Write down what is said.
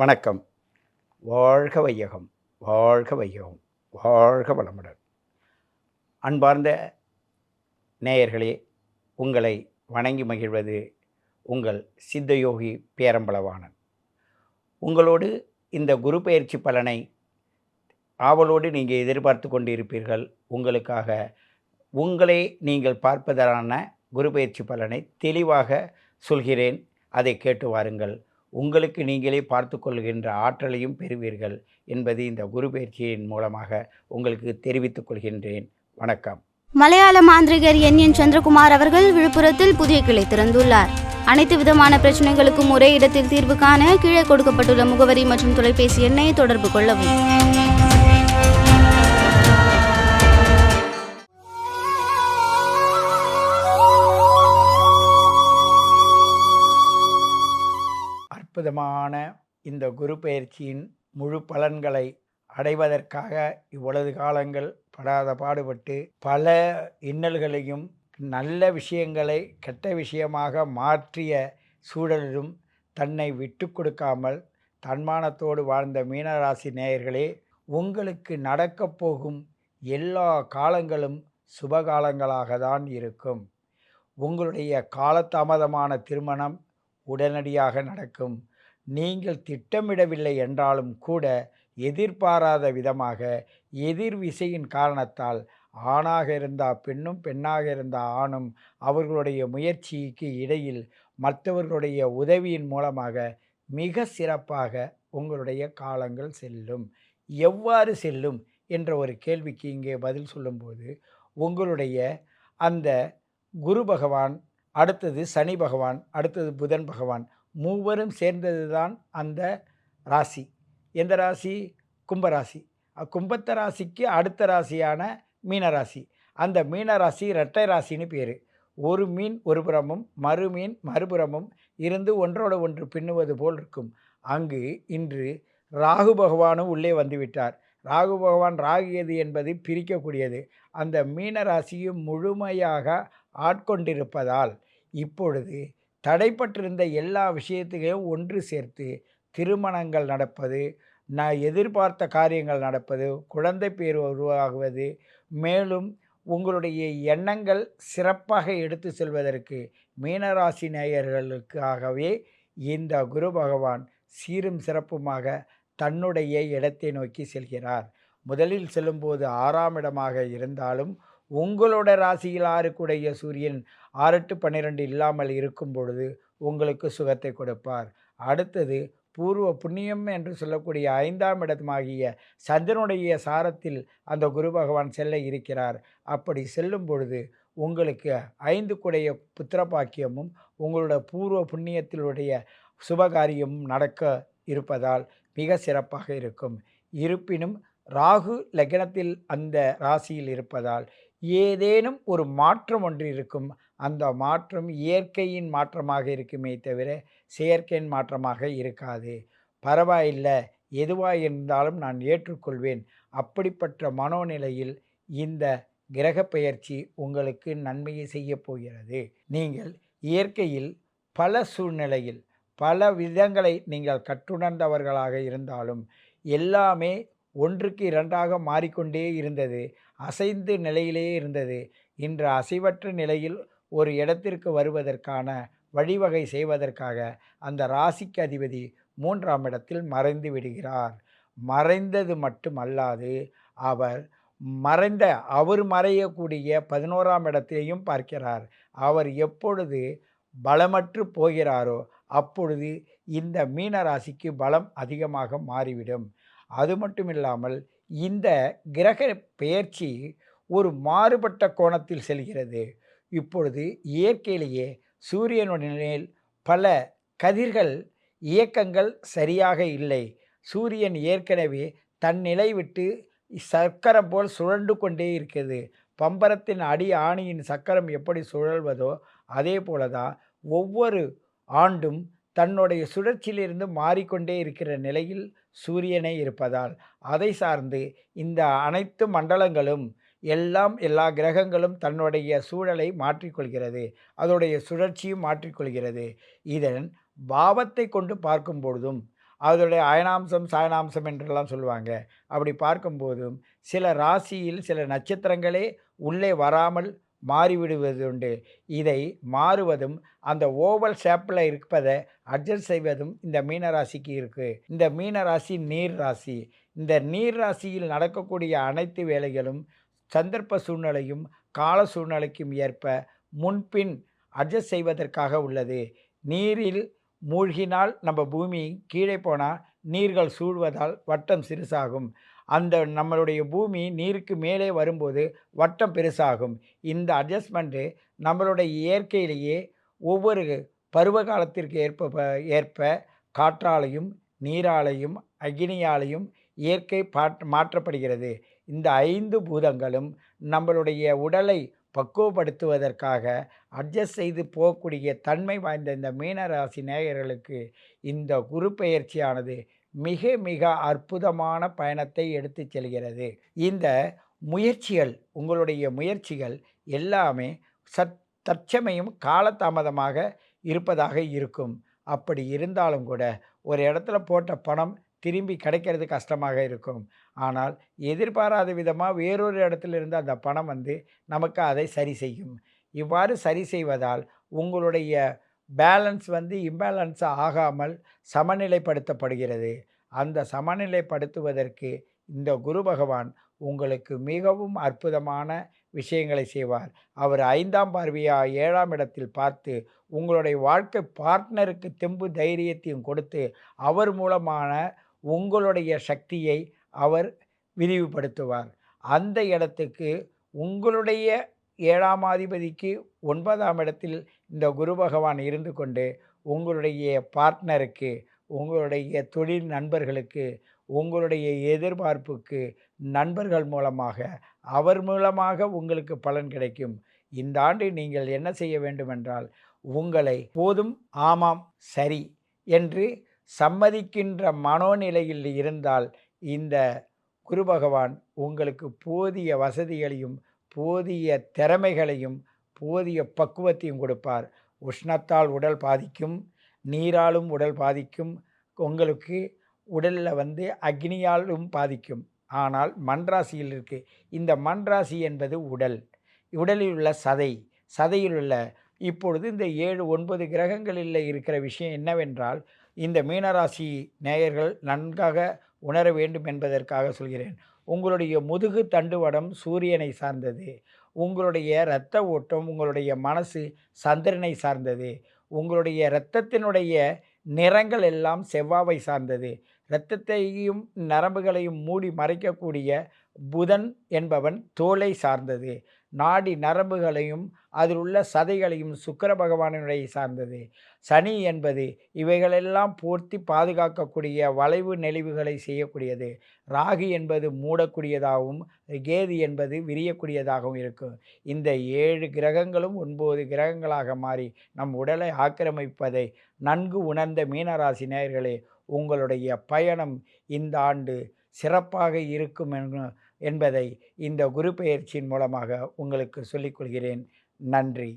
வணக்கம். வாழ்க வையகம் வாழ்க வையகம் வாழ்க வளமுடன். அன்பார்ந்த நேயர்களே உங்களை வணங்கி மகிழ்வது உங்கள் சித்தயோகி பேரம்பளவானன் உங்களோடு இந்த குரு பயிற்சி பலனை ஆவலோடு நீங்கள் எதிர்பார்த்து கொண்டிருப்பீர்கள். உங்களுக்காக உங்களை நீங்கள் பார்ப்பதற்கான குரு பயிற்சி பலனை தெளிவாக சொல்கிறேன். அதை கேட்டு வாருங்கள். உங்களுக்கு நீங்களே பார்த்து கொள்கின்ற ஆற்றலையும் பெறுவீர்கள் என்பது இந்த குரு பயிற்சியின் மூலமாக உங்களுக்கு தெரிவித்துக் கொள்கின்றேன். வணக்கம். மலையாள மாந்திரிகர் என். என். சந்திரகுமார் அவர்கள் விழுப்புரத்தில் புதிய கிளை திறந்துள்ளார். அனைத்து விதமான பிரச்சனைகளுக்கும் ஒரே இடத்தில் தீர்வு காண கீழே கொடுக்கப்பட்டுள்ள முகவரி மற்றும் தொலைபேசி எண்ணை தொடர்பு கொள்ளவும். அற்புதமான இந்த குரு பயிற்சியின் முழு பலன்களை அடைவதற்காக இவ்வளவு காலங்கள் படாத பாடுபட்டு பல இன்னல்களையும் நல்ல விஷயங்களை கெட்ட விஷயமாக மாற்றிய சூழலிலும் தன்னை விட்டு கொடுக்காமல் தன்மானத்தோடு வாழ்ந்த மீனராசி நேயர்களே உங்களுக்கு நடக்கப் போகும் எல்லா காலங்களும் சுபகாலங்களாக தான் இருக்கும். உங்களுடைய காலதாமதமான திருமணம் உடனடியாக நடக்கும். நீங்கள் திட்டமிடவில்லை என்றாலும் கூட எதிர்பாராத விதமாக எதிர் விசையின் காரணத்தால் ஆணாக இருந்தால் பெண்ணும் பெண்ணாக இருந்தால் ஆணும் அவர்களுடைய முயற்சிக்கு இடையில் மற்றவர்களுடைய உதவியின் மூலமாக மிக சிறப்பாக உங்களுடைய காலங்கள் செல்லும். எவ்வாறு செல்லும் என்ற ஒரு கேள்விக்கு இங்கே பதில் சொல்லும்போது உங்களுடைய அந்த குரு பகவான் அடுத்தது சனி பகவான் அடுத்தது புதன் பகவான் மூவரும் சேர்ந்தது தான் அந்த ராசி. எந்த ராசி? கும்பராசி கும்பத்த ராசிக்கு அடுத்த ராசியான மீனராசி அந்த மீனராசி இரட்டை ராசின்னு பேர். ஒரு மீன் ஒரு புறமும் மறு மீன் மறுபுறமும் இருந்து ஒன்றோடு ஒன்று பின்னுவது போல் இருக்கும். அங்கு இன்று ராகு பகவானும் உள்ளே வந்துவிட்டார் ராகு பகவான் ராகு எது என்பது பிரிக்கக்கூடியது. அந்த மீனராசியும் முழுமையாக ஆட்கொண்டிருப்பதால் இப்பொழுது தடைப்பட்டிருந்த எல்லா விஷயத்தையும் ஒன்று சேர்த்து திருமணங்கள் நடப்பது நான் எதிர்பார்த்த காரியங்கள் நடப்பது குழந்தை பேர் உருவாகுவது மேலும் உங்களுடைய எண்ணங்கள் சிறப்பாக எடுத்து செல்வதற்கு மீனராசி நேயர்களுக்காகவே இந்த குரு பகவான் சீரும் சிறப்புமாக தன்னுடைய இடத்தை நோக்கி செல்கிறார். முதலில் செல்லும்போது ஆறாம் இடமாக இருந்தாலும் உங்களோட ராசியில் ஆறுக்குடைய சூரியன் ஆறு எட்டு பன்னிரெண்டு இல்லாமல் இருக்கும் பொழுது உங்களுக்கு சுகத்தை கொடுப்பார். அடுத்தது பூர்வ புண்ணியம் என்று சொல்லக்கூடிய ஐந்தாம் இடமாகிய சந்திரனுடைய சாரத்தில் அந்த குரு பகவான் செல்ல இருக்கிறார். அப்படி செல்லும் பொழுது உங்களுக்கு ஐந்து குடைய புத்திரபாக்கியமும் உங்களோட பூர்வ புண்ணியத்தினுடைய சுபகாரியமும் நடக்க இருப்பதால் மிக சிறப்பாக இருக்கும். இருப்பினும் ராகு லக்னத்தில் அந்த ராசியில் இருப்பதால் ஏதேனும் ஒரு மாற்றம் ஒன்று இருக்கும். அந்த மாற்றம் இயற்கையின் மாற்றமாக இருக்குமே தவிர செயற்கையின் மாற்றமாக இருக்காது. பரவாயில்லை எதுவாக இருந்தாலும் நான் ஏற்றுக்கொள்வேன். அப்படிப்பட்ட மனோநிலையில் இந்த கிரக பெயர்ச்சி உங்களுக்கு நன்மையை செய்ய போகிறது. நீங்கள் இயற்கையில் பல சூழ்நிலையில் பல விதங்களை நீங்கள் கற்றுணர்ந்தவர்களாக இருந்தாலும் எல்லாமே ஒன்றுக்கு இரண்டாக மாறிக்கொண்டே இருந்தது. அசைந்து நிலையிலேயே இருந்தது. இன்று அசைவற்ற நிலையில் ஒரு இடத்திற்கு வருவதற்கான வழிவகை செய்வதற்காக அந்த ராசிக்கு அதிபதி மூன்றாம் இடத்தில் மறைந்து விடுகிறார். மறைந்தது மட்டுமல்லாது அவர் மறைந்த அவர் மறையக்கூடிய பதினோராம் இடத்திலையும் பார்க்கிறார். அவர் எப்பொழுது பலமற்று போகிறாரோ அப்பொழுது இந்த மீன ராசிக்கு பலம் அதிகமாக மாறிவிடும். அது மட்டும் இல்லாமல் இந்த கிரக பெயர்ச்சி ஒரு மாறுபட்ட கோணத்தில் செல்கிறது. இப்பொழுது இயற்கையிலேயே சூரியனுடைய பல கதிர்கள் இயக்கங்கள் சரியாக இல்லை. சூரியன் ஏற்கனவே தன் நிலை விட்டு சக்கரம் போல் சுழண்டு கொண்டே இருக்கிறது. பம்பரத்தின் அடி ஆணியின் சக்கரம் எப்படி சுழல்வதோ அதே போல தான் ஒவ்வொரு ஆண்டும் தன்னுடைய சுழற்சியிலிருந்து மாறிக்கொண்டே இருக்கிற நிலையில் சூரியனே இருப்பதால் அதை சார்ந்து இந்த அனைத்து மண்டலங்களும் எல்லாம் எல்லா கிரகங்களும் தன்னுடைய சூழலை மாற்றிக்கொள்கிறது. அதோடைய சுழற்சியும் மாற்றிக்கொள்கிறது. இதன் பாவத்தை கொண்டு பார்க்கும் பொழுதும் அதோடைய அயனாம்சம் சாயனாம்சம் என்றெல்லாம் சொல்லுவாங்க. அப்படி பார்க்கும்போதும் சில ராசியில் சில நட்சத்திரங்களே உள்ளே வராமல் மாறிவிடுவதுண்டு. இதை மாறுவதும் அந்த ஓவல் ஷேப்பில் இருப்பதை அட்ஜஸ்ட் செய்வதும் இந்த மீனராசிக்கு இருக்குது இந்த மீனராசி நீர் ராசி. இந்த நீர் ராசியில் நடக்கக்கூடிய அனைத்து வேலைகளும் சந்தர்ப்ப சூழ்நிலையும் கால சூழ்நிலைக்கும் ஏற்ப முன்பின் அட்ஜஸ்ட் செய்வதற்காக உள்ளது. நீரில் மூழ்கினால் நம்ம பூமி கீழே போனால் நீர்கள் சூழ்வதால் வட்டம் சிறுசாகும். அந்த நம்மளுடைய பூமி நீருக்கு மேலே வரும்போது வட்டம் பெருசாகும். இந்த அட்ஜஸ்ட்மெண்ட்டு நம்மளுடைய இயற்கையிலேயே ஒவ்வொரு பருவ காலத்திற்கு ஏற்ப ப- ஏற்ப காற்றாலையும் நீராலையும் அக்னியாலையும் இயற்கை பாட் மாற்றப்படுகிறது. இந்த ஐந்து பூதங்களும் நம்மளுடைய உடலை பக்குவப்படுத்துவதற்காக அட்ஜஸ்ட் செய்து போகக்கூடிய தன்மை வாய்ந்த இந்த மீனராசி நேயர்களுக்கு இந்த குரு பயிற்சியானது மிக மிக அற்புதமான பயணத்தை எடுத்து செல்கிறது. இந்த முயற்சிகள் உங்களுடைய முயற்சிகள் எல்லாமே சத் தற்சமயம் காலதாமதமாக இருப்பதாக இருக்கும். அப்படி இருந்தாலும் கூட ஒரு இடத்துல போட்ட பணம் திரும்பி கிடைக்கிறது கஷ்டமாக இருக்கும். ஆனால் எதிர்பாராத விதமாக வேறொரு இடத்துல இருந்து அந்த பணம் வந்து நமக்கு அதை சரி செய்யும். இவ்வாறு சரி செய்வதால் உங்களுடைய பேலன்ஸ் வந்து இம்பேலன்ஸ் ஆகாமல் சமநிலைப்படுத்தப்படுகிறது. அந்த சமநிலைப்படுத்துவதற்கு இந்த குரு பகவான் உங்களுக்கு மிகவும் அற்புதமான விஷயங்களை செய்வார். அவர் ஐந்தாம் பார்வையாக ஏழாம் இடத்தில் பார்த்து உங்களுடைய வாழ்க்கை பார்ட்னருக்கு தெம்பு தைரியத்தையும் கொடுத்து அவர் மூலமான உங்களுடைய சக்தியை அவர் விரிவுபடுத்துவார். அந்த இடத்துக்கு உங்களுடைய ஏழாம் அதிபதிக்கு ஒன்பதாம் இடத்தில் இந்த குரு பகவான் இருந்து கொண்டு உங்களுடைய பார்ட்னருக்கு உங்களுடைய தொழில் நண்பர்களுக்கு உங்களுடைய எதிர்பார்ப்புக்கு நண்பர்கள் மூலமாக அவர் மூலமாக உங்களுக்கு பலன் கிடைக்கும். இந்த ஆண்டு நீங்கள் என்ன செய்ய வேண்டுமென்றால் உங்களை போதும் ஆமாம் சரி என்று சம்மதிக்கின்ற மனோநிலையில் இருந்தால் இந்த குரு பகவான் உங்களுக்கு போதிய வசதிகளையும் போதிய திறமைகளையும் போதிய பக்குவத்தையும் கொடுப்பார். உஷ்ணத்தால் உடல் பாதிக்கும் நீராலும் உடல் பாதிக்கும் உங்களுக்கு உடலில் வந்து அக்னியாலும் பாதிக்கும். ஆனால் மண்ராசியில் இருக்குது இந்த மண்ராசி என்பது உடல். உடலில் உள்ள சதை. சதையில் உள்ள இப்பொழுது இந்த ஏழு ஒன்பது கிரகங்களில் இருக்கிற விஷயம் என்னவென்றால் இந்த மீனராசி நேயர்கள் நன்காக உணர வேண்டும் என்பதற்காக சொல்கிறேன். உங்களுடைய முதுகு தண்டுவடம் சூரியனை சார்ந்தது. உங்களுடைய இரத்த ஓட்டம் உங்களுடைய மனசு சந்திரனை சார்ந்தது. உங்களுடைய இரத்தத்தினுடைய நிறங்கள் எல்லாம் செவ்வாவை சார்ந்தது. இரத்தத்தையும் நரம்புகளையும் மூடி மறைக்கக்கூடிய புதன் என்பவன் தோலை சார்ந்தது. நாடி நரம்புகளையும் அதில் உள்ள சதைகளையும் சுக்கர பகவானுடைய சார்ந்தது. சனி என்பது இவைகளெல்லாம் போர்த்தி பாதுகாக்கக்கூடிய வளைவு நெளிவுகளை செய்யக்கூடியது. ராகு என்பது மூடக்கூடியதாகவும் கேது என்பது விரியக்கூடியதாகவும் இருக்கும். இந்த ஏழு கிரகங்களும் ஒன்பது கிரகங்களாக மாறி நம் உடலை ஆக்கிரமிப்பதை நன்கு உணர்ந்த மீனராசி நேயர்களே உங்களுடைய பயணம் இந்த ஆண்டு சிறப்பாக இருக்கும் என்று- என்பதை இந்த குரு பெயர்ச்சியின் மூலமாக உங்களுக்கு சொல்லிக்கொள்கிறேன் நன்றி.